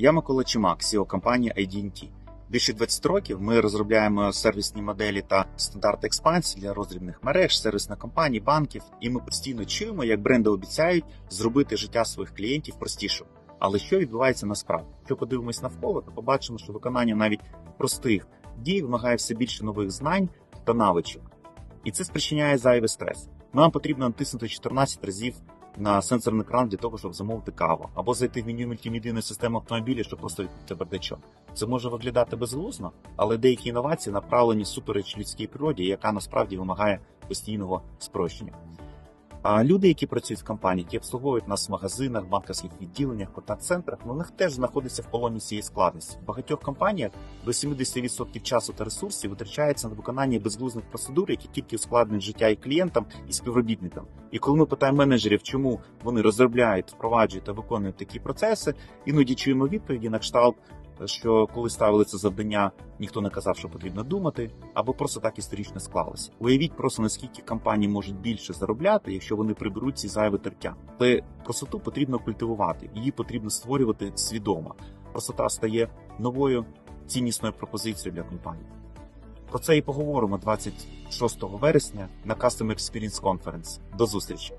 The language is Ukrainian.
Я Микола Чимак, CEO компанії ID&T. Більше 20 років ми розробляємо сервісні моделі та стандарти експансії для роздрібних мереж, сервісних компаній, банків, і ми постійно чуємо, як бренди обіцяють зробити життя своїх клієнтів простішим. Але що відбувається насправді? Якщо подивимось навколо, то побачимо, що виконання навіть простих дій вимагає все більше нових знань та навичок. І це спричиняє зайвий стрес. Нам потрібно натиснути 14 разів на сенсорний екран для того, щоб замовити каву, або зайти в меню мультимедійної системи автомобіля, щоб просто відкрити бардачок. Це може виглядати безглузно, але деякі інновації направлені супереч людській природі, яка насправді вимагає постійного спрощення. А люди, які працюють в компанії, які обслуговують нас в магазинах, банківських відділеннях, контакт-центрах, ну, у них теж знаходиться в полоні цієї складності. В багатьох компаніях до 70% часу та ресурсів витрачається на виконання безглузних процедур, які тільки ускладнюють життя і клієнтам, і співробітникам. І коли ми питаємо менеджерів, чому вони розробляють, впроваджують та виконують такі процеси, іноді чуємо відповіді на кшталт, що коли ставили це завдання, ніхто не казав, що потрібно думати, або просто так історично склалося. Уявіть просто наскільки компанії можуть більше заробляти, якщо вони приберуть ці зайві тертя. Але простоту потрібно культивувати, її потрібно створювати свідомо. Простота стає новою ціннісною пропозицією для компанії. Про це і поговоримо 26 вересня на Customer Experience Conference. До зустрічі!